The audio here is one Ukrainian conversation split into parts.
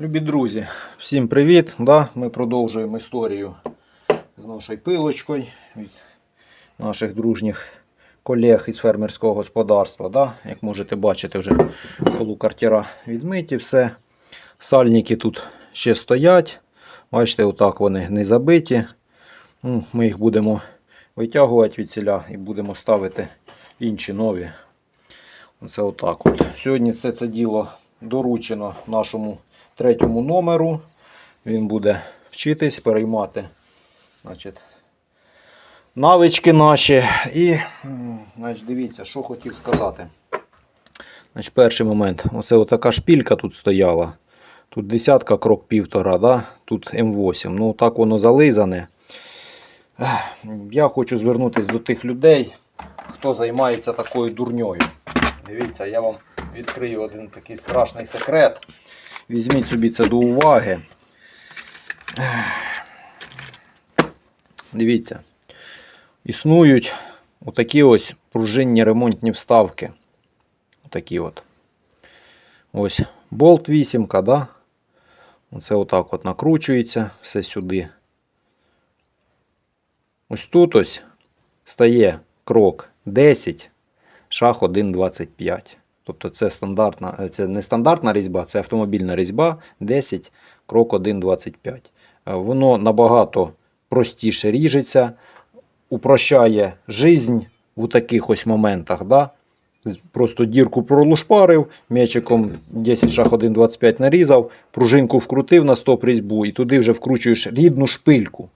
Любі друзі, всім привіт! Да, ми продовжуємо історію з нашою пилочкою від наших дружніх колег із фермерського господарства. Да. Як можете бачити, вже полукартіра відмиті, все. Сальники тут ще стоять. Бачите, отак вони не забиті. Ну, Ми їх будемо витягувати від селя і будемо ставити інші нові. Оце отак от. Сьогодні це, це діло доручено нашому третьому номеру. Він буде вчитись, переймати значить, навички наші. І значить, дивіться, що хотів сказати. Значить, перший момент. Оце така шпілька тут стояла. Тут десятка крок півтора, да? тут М8. Ну так воно зализане. Я хочу звернутися до тих людей, хто займається такою дурньою. Дивіться, я вам відкрию один такий страшний секрет. Візьміть собі це до уваги. Дивіться. Існують отакі ось пружинні ремонтні вставки. Отакі от. Ось болт 8, да? Оце отак от накручується все сюди. Ось тут ось стає крок 10, шаг 1,25. Тобто це стандартна, це не стандартна різьба, це автомобільна різьба 10, крок 1,25. Е, Воно набагато простіше ріжеться, упрощає жизнь в таких ось моментах. Да? Просто дірку пролушпарив, м'ячиком 10 шаг 1,25 нарізав, пружинку вкрутив на стоп різьбу і туди вже вкручуєш рідну шпильку.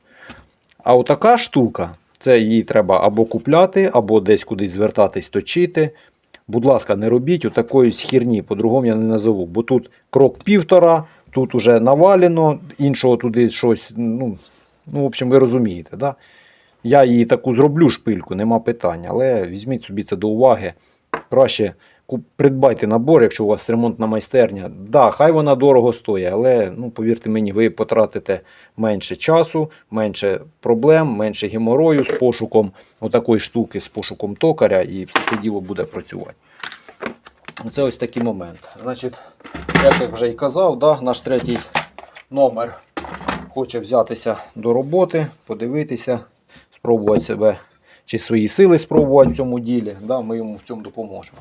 А отака штука, це її треба або купляти, або десь кудись звертатись, точити. Будь ласка, не робіть у такої хірні, по-другому я не назову. Бо тут крок півтора, тут уже навалено, іншого туди щось. Ну, ну в общем, ви розумієте. Да? Я її таку зроблю шпильку, нема питань. Але візьміть собі це до уваги. Краще придбайте набор, якщо у вас ремонтна майстерня. Да, хай вона дорого стоїть, але ну, повірте мені, ви потратите менше часу, менше проблем, менше геморою з пошуком отакої штуки, з пошуком токаря, і все це діло буде працювати. Це ось такий момент. Значить, як я вже і казав, да, наш третій номер хоче взятися до роботи, подивитися, спробувати себе чи свої сили спробувати в цьому ділі. Да, ми йому в цьому допоможемо.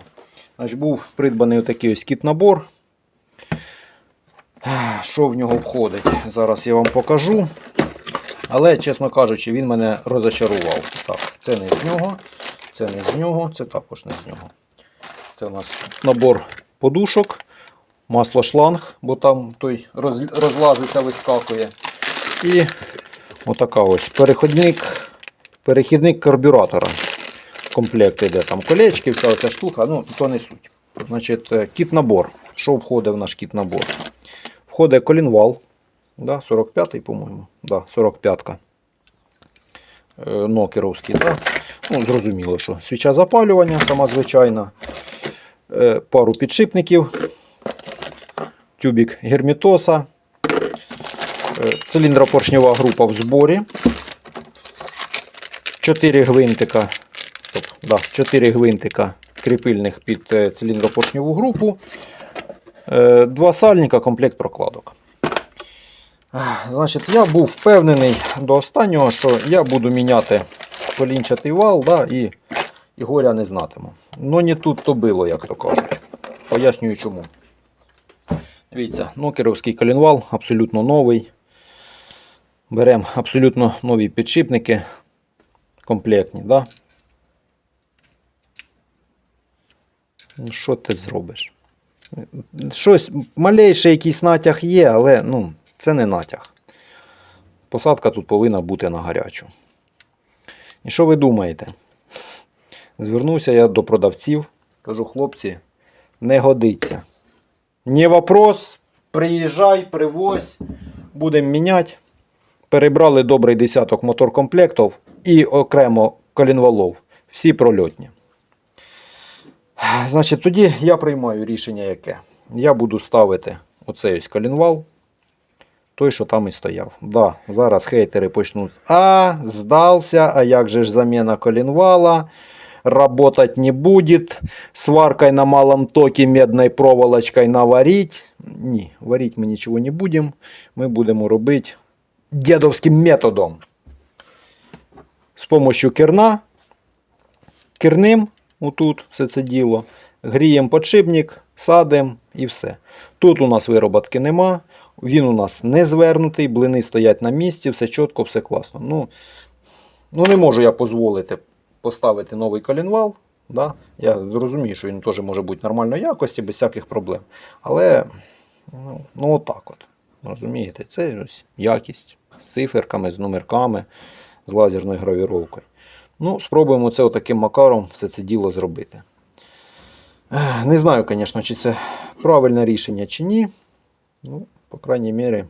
Значить, був придбаний отакий ось кіт-набор. Що в нього входить? Зараз я вам покажу. Але, чесно кажучи, він мене розочарував. Так, це не з нього, це не з нього, це також не з нього. Це у нас набор подушок, масло шланг, бо там той роз- розлазиться, вискакує. І отака ось переходник, перехідник карбюратора. Комплект йде там колечки, вся ця штука, ну то не суть. Значить, е, кіт-набор. Що входить в наш кіт-набор? Входить колінвал, да, 45-й, по-моєму. Да, 45-ка. Е, Нокеровський. Да. Ну, зрозуміло, що свіча запалювання, сама звичайна. Е, Пару підшипників, тюбік гермітоса, циліндропоршнева група в зборі. 4 гвинтика, да, 4 гвинтика кріпильних під е, циліндропоршневу групу. Е, Два сальника, комплект прокладок. Значить, я був впевнений до останнього, що я буду міняти колінчатий вал да, і, і горя не знатиму. Ну не тут то було, як то кажуть. Пояснюю чому. Дивіться, нокеровський колінвал абсолютно новий. Беремо абсолютно нові підшипники комплектні. Да? Що ти зробиш? Щось малейший якийсь натяг є, але ну, це не натяг. Посадка тут повинна бути на гарячу. І що ви думаєте? Звернувся я до продавців, кажу, хлопці, не годиться. Не вопрос, приїжджай, привозь, будемо міняти. Перебрали добрий десяток моторкомплектів і окремо колінвалов. Всі прольотні. Значить, тоді я приймаю рішення яке. Я буду ставити оцей ось колінвал. Той, що там і стояв. Да, зараз хейтери почнуть. А, здався, а як же ж заміна колінвала? работать не будет. Сваркой на малом токе медной проволочкой наварить. Ні, варить ми нічого не будемо. Ми будемо робити дедовським методом. З помощью керна. Керним, отут все це діло. Гріємо подшипник, садимо і все. Тут у нас вироботки нема. Він у нас не звернутий, блини стоять на місці, все чітко, все класно. Ну, ну не можу я дозволити поставити новий колінвал. Да? Я розумію, що він теж може бути нормальної якості, без всяких проблем. Але ну, ну отак от. Розумієте, це якість з циферками, з номерками, з лазерною гравіровкою. Ну, спробуємо це отаким макаром все це діло зробити. Не знаю, звісно, чи це правильне рішення, чи ні. Ну, по крайній мірі,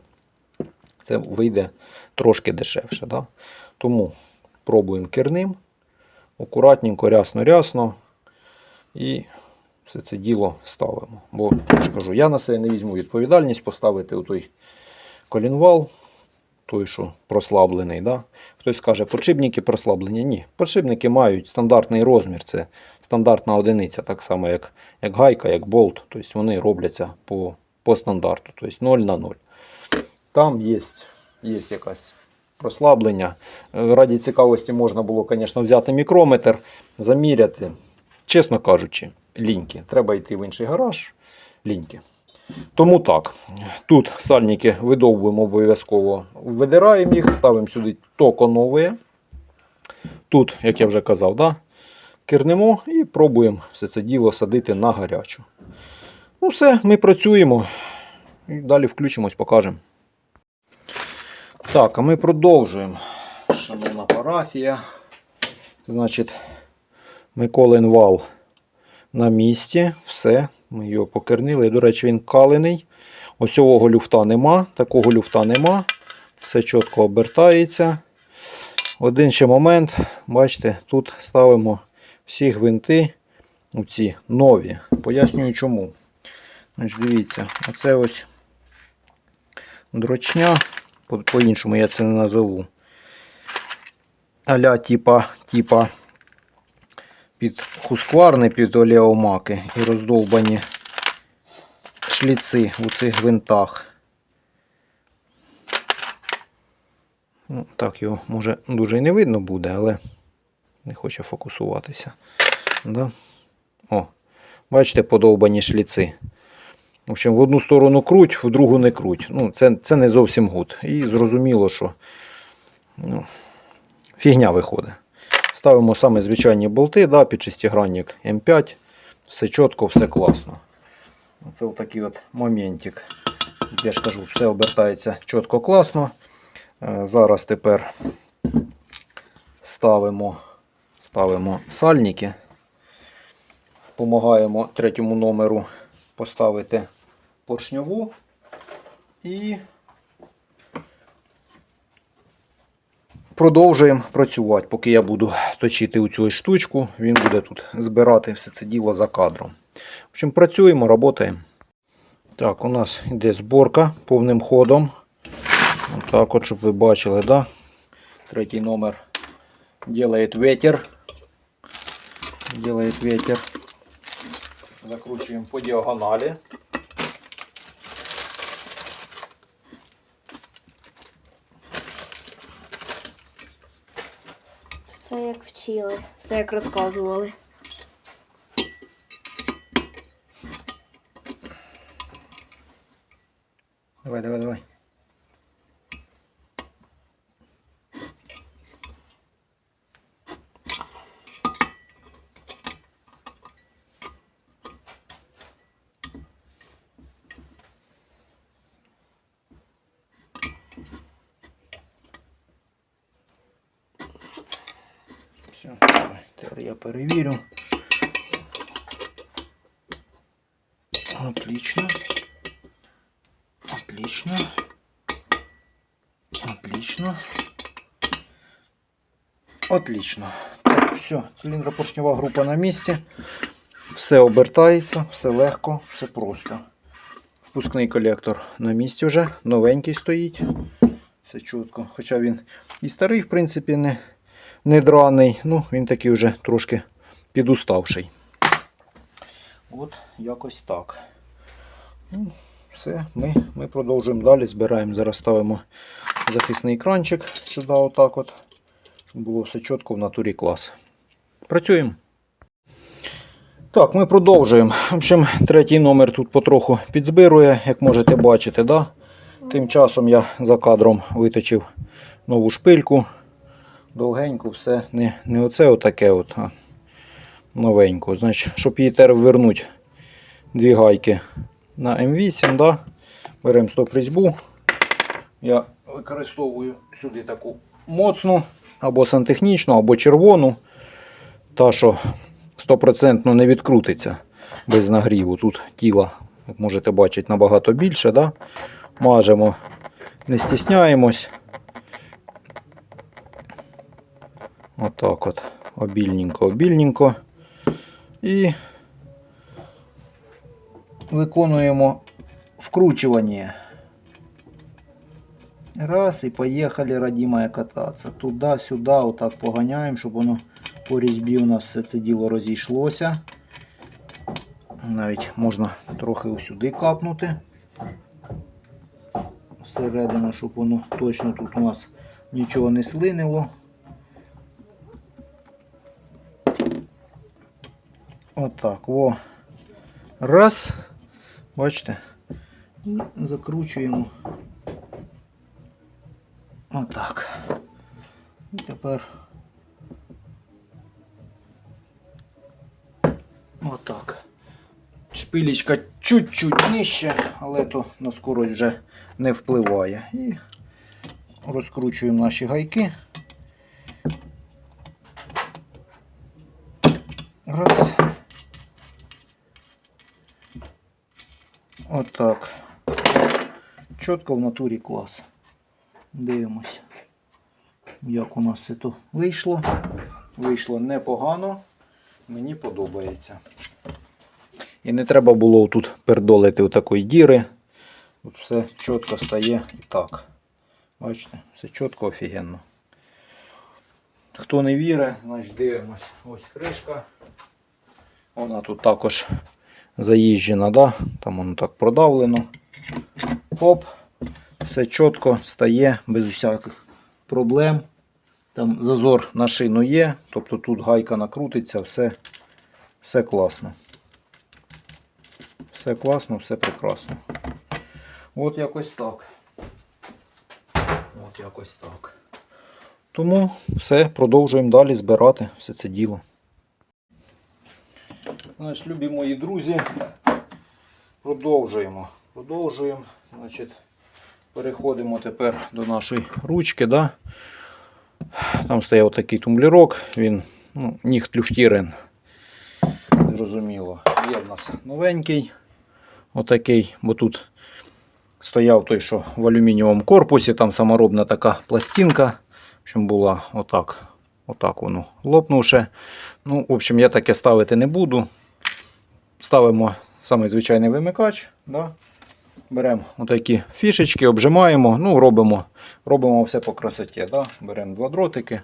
це вийде трошки дешевше. Да? Тому пробуємо керним. Акуратненько, рясно-рясно. І все це діло ставимо. Бо я ж кажу, я на себе не візьму відповідальність поставити у той колінвал, той, що прослаблений. Да? Хтось скаже, подшипники прослаблені. Ні. Подшипники мають стандартний розмір, це стандартна одиниця, так само як, як гайка, як болт. Тобто вони робляться по, по стандарту, тобто 0 на 0. Там є, є якась прослаблення. Раді цікавості можна було, звісно, взяти мікрометр, заміряти. Чесно кажучи, ліньки. Треба йти в інший гараж. Ліньки. Тому так. Тут сальники видовбуємо обов'язково, видираємо їх, ставимо сюди токо нове. Тут, як я вже казав, да, кернемо і пробуємо все це діло садити на гарячу. Ну все, ми працюємо. І далі включимось, покажемо. Так, а ми продовжуємо. Шановна парафія. Значить, Миколин вал на місці. Все. Ми його покернили. До речі, він калений. Ось цього люфта нема. Такого люфта нема. Все чітко обертається. Один ще момент. Бачите, тут ставимо всі гвинти. Оці нові. Пояснюю чому. Значить, дивіться, оце ось дрочня. По- По-іншому я це не назову. Аля типа, типа під хускварни, під олеомаки і роздовбані шліци у цих гвинтах. Ну, так його може дуже і не видно буде, але не хоче фокусуватися. Да? О, бачите, подовбані шліци. В общем, в одну сторону круть, в другу не круть. Ну, це, це не зовсім гуд. І зрозуміло, що ну, фігня виходить. Ставимо саме звичайні болти, да, під шестигранник М5. Все чітко, все класно. Це отакий от моментик. Я ж кажу, все обертається чітко класно. Е, Зараз тепер ставимо, ставимо сальники. Помагаємо третьому номеру поставити поршньову і продовжуємо працювати. Поки я буду точити у цю штучку, він буде тут збирати все це діло за кадром. В общем, працюємо, працюємо. Так, у нас йде зборка повним ходом. Так от, щоб ви бачили, да? Третій номер делает ветер. Делает ветер. Закручуємо по діагоналі. Все як вчили, все як розказували. Давай, давай, давай. Все, тепер я перевірю. Отлично. Отлично. Отлично. Отлично. Так, все, циліндропоршнева група на місці. Все обертається, все легко, все просто. Впускний колектор на місці вже, новенький стоїть. Все чітко. Хоча він і старий, в принципі, не, не драний. Ну, він такий вже трошки підуставший. От якось так. Ну, все, ми, ми продовжуємо далі. Збираємо, зараз ставимо захисний кранчик сюди, отак от. Щоб було все чітко в натурі клас. Працюємо. Так, ми продовжуємо. В общем, третій номер тут потроху підзбирує, як можете бачити. Да? Тим часом я за кадром виточив нову шпильку. Довгеньку, все. Не, не оце отаке, от, а новеньку. Значить, щоб її тепер вернути дві гайки на М8, да? беремо стоп-різьбу. Я використовую сюди таку моцну, або сантехнічну, або червону. Та, що 100% не відкрутиться без нагріву. Тут тіла, як можете бачити, набагато більше. Да? Мажемо, не стісняємось. Отак от. Обільненько, обільненько. І виконуємо вкручування. Раз і поїхали, родимая, кататися. Туди-сюди, отак поганяємо, щоб воно по різьбі у нас все це діло розійшлося. Навіть можна трохи сюди капнути. Всередину, щоб воно точно тут у нас нічого не слинило. Отак, во. Раз. Бачите? І закручуємо. Отак. І тепер отак. Шпилечка чуть-чуть нижче, але то на скорость вже не впливає. І розкручуємо наші гайки. Раз. Отак. Чітко в натурі клас. Дивимось, як у нас це то вийшло. Вийшло непогано. Мені подобається. І не треба було тут пердолити у такої діри. Тут все чітко стає і так. Бачите, все чітко офігенно. Хто не вірить, значить дивимось. Ось кришка. Вона тут також заїжджена, да? там воно так продавлено. Оп, все чітко стає без усяких проблем. Там зазор на шину є, тобто тут гайка накрутиться, все, все класно. Все класно, все прекрасно. От якось так. От якось так. Тому все, продовжуємо далі збирати все це діло. Значить, любі мої друзі, продовжуємо. Продовжуємо. Значить, переходимо тепер до нашої ручки. Да? Там стояв такий тумблірок, він ну, ніхт люфтірен. Зрозуміло. Є в нас новенький. Отакий, бо тут стояв той, що в алюмінієвому корпусі, там саморобна така пластинка. В общем, була отак. Отак воно лопнувши. Ну, в общем, я таке ставити не буду. Ставимо самий звичайний вимикач. Да? Беремо отакі фішечки, обжимаємо, ну, робимо, робимо все по красоті. Да? Беремо два дротики,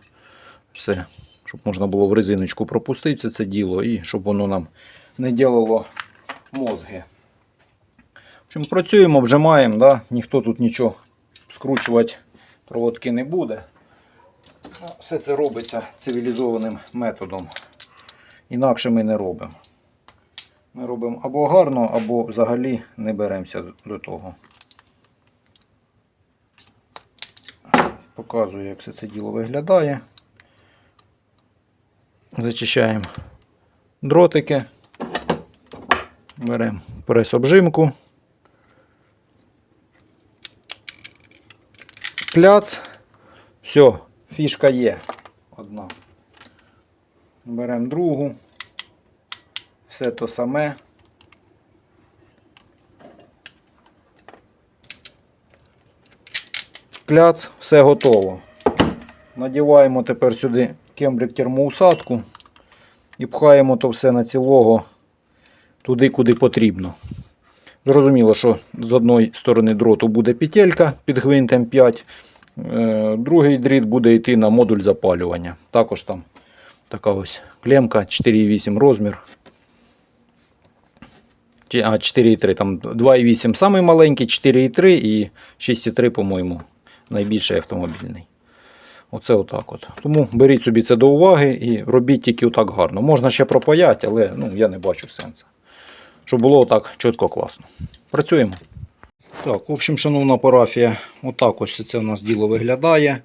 все, щоб можна було в резиночку пропустити це, діло і щоб воно нам не ділило мозги. В общем, працюємо, обжимаємо, да? ніхто тут нічого скручувати проводки не буде. Все це робиться цивілізованим методом. Інакше ми не робимо. Ми робимо або гарно, або взагалі не беремося до того. Показую, як все це діло виглядає. Зачищаємо дротики. Беремо прес-обжимку. Кляц. Все, фішка є. Одна. Беремо другу. Все то саме. Кляц, все готово. Надіваємо тепер сюди кембрик термоусадку і пхаємо то все на цілого туди, куди потрібно. Зрозуміло, що з одної сторони дроту буде петелька під гвинтом 5, е, другий дріт буде йти на модуль запалювання. Також там Така ось клемка 4,8 розмір. Чи- А, 4,3, там 2,8 самий маленький, 4,3 і 6,3, по-моєму, найбільший автомобільний. Оце отак от. Тому беріть собі це до уваги і робіть тільки отак гарно. Можна ще пропаять, але ну, я не бачу сенсу. Щоб було отак чітко класно. Працюємо. Так, в общем, шановна парафія, отак ось це у нас діло виглядає.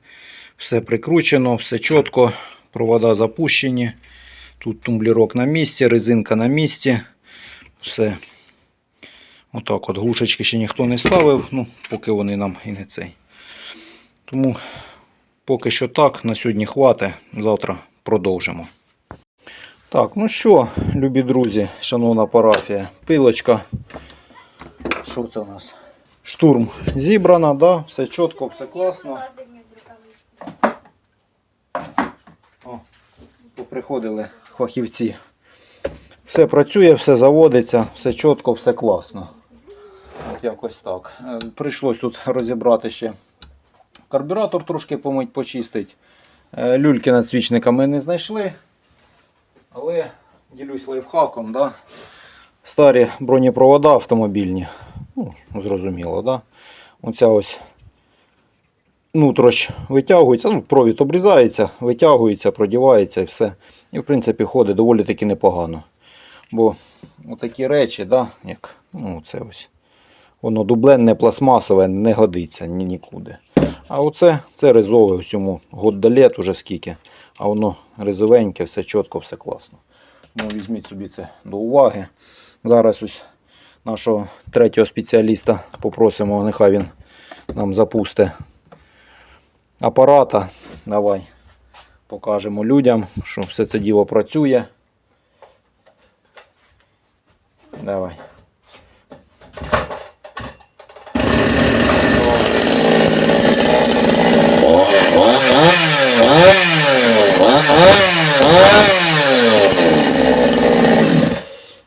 Все прикручено, все чітко, провода запущені. Тут тумблірок на місці, резинка на місці. Все. Отак от глушечки ще ніхто не ставив, ну, поки вони нам і не цей. Тому поки що так, на сьогодні хватить, завтра продовжимо. Так, ну що, любі друзі, шановна парафія, пилочка. Що це у нас? Штурм зібрана, да? все чітко, все класно. О, поприходили фахівці. Все працює, все заводиться, все чітко, все класно. Якось так. Е, Прийшлось тут розібрати ще карбюратор трошки помить, почистить. Е, Люльки над свічниками не знайшли. Але ділюсь лайфхаком, да? старі бронепровода автомобільні. Ну, зрозуміло, да? Оця ось нутроч витягується, ну, провід обрізається, витягується, продівається і все. І в принципі ходить доволі таки непогано. Бо такі речі, да, як ну, це ось. Воно дубленне, пластмасове, не годиться ні нікуди. А оце це ризове, ось йому год до уже скільки. А воно ризовеньке, все чітко, все класно. Ну, візьміть собі це до уваги. Зараз ось нашого третього спеціаліста попросимо, нехай він нам запусте апарата. Давай покажемо людям, що все це діло працює. Давай.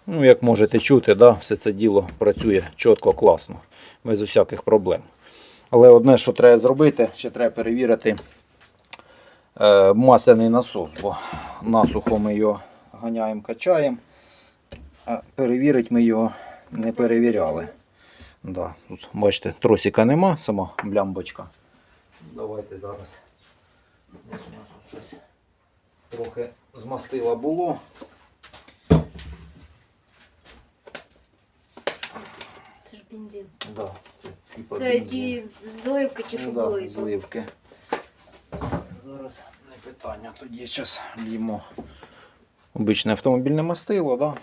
Ну, як можете чути, да, все це діло працює чітко, класно, без усяких проблем. Але одне, що треба зробити, ще треба перевірити е, масляний насос, бо насухо ми його ганяємо, качаємо, а перевірити ми його не перевіряли. Да, тут, бачите, тросика нема, сама блямбочка. Давайте зараз. Десь у нас тут щось трохи змастила було. Це ж бензин. Да, це, типа Це бензин. ті зливки, ті, що Ну, да, були. зливки. Зараз не питання. Тоді зараз б'ємо обичне автомобільне мастило, да?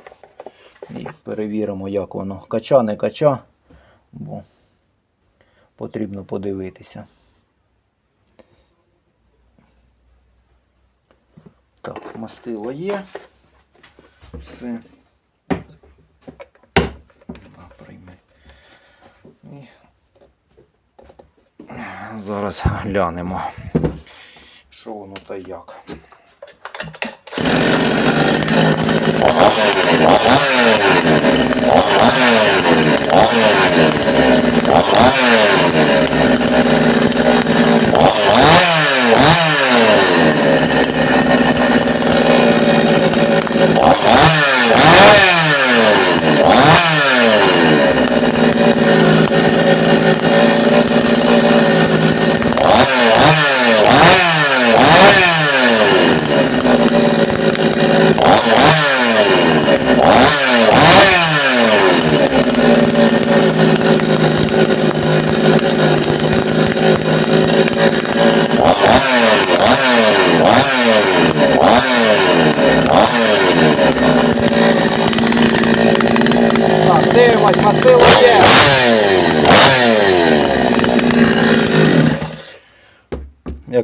і перевіримо, як воно кача, не кача, бо потрібно подивитися. Так, мастило є. Все. На, прийми. І Зараз глянемо, що воно та як. Так,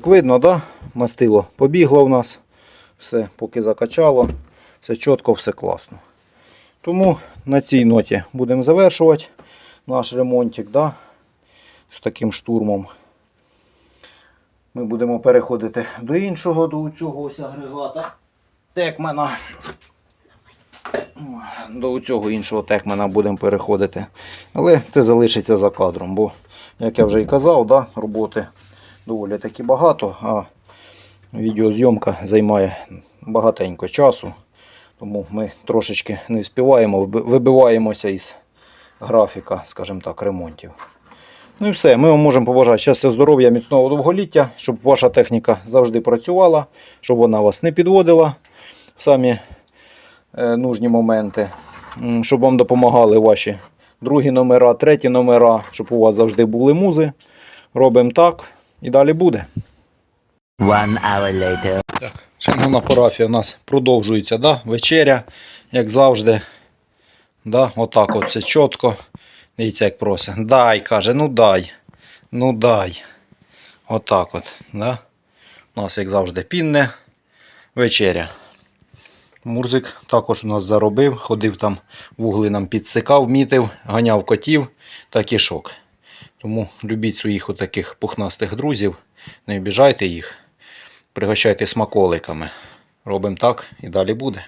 видно, да? мастило побігло в нас. Все, поки закачало, все чітко, все класно. Тому на цій ноті будемо завершувати наш ремонтик да? з таким штурмом. Ми будемо переходити до іншого, до цього ось агрегата. Текмена. До цього іншого текмена будемо переходити. Але це залишиться за кадром, бо, як я вже і казав, да, роботи доволі таки багато, а відеозйомка займає багатенько часу. Тому ми трошечки не вспіваємо, вибиваємося із графіка, скажімо так, ремонтів. Ну і все, ми вам можемо побажати щастя, здоров'я, міцного довголіття, щоб ваша техніка завжди працювала, щоб вона вас не підводила в самі е, нужні моменти, щоб вам допомагали ваші другі номера, треті номера, щоб у вас завжди були музи. Робимо так і далі буде. One hour later. Так, шановна парафія, у нас продовжується да? вечеря, як завжди. Да? Отак от все чітко. Дивіться, як просить. Дай, каже, ну дай. Ну дай. Отак от. Да? У нас, як завжди, пінне вечеря. Мурзик також у нас заробив, ходив там вугли нам підсикав, мітив, ганяв котів та кішок. Тому любіть своїх отаких пухнастих друзів, не обіжайте їх пригощайте смаколиками. Робимо так і далі буде.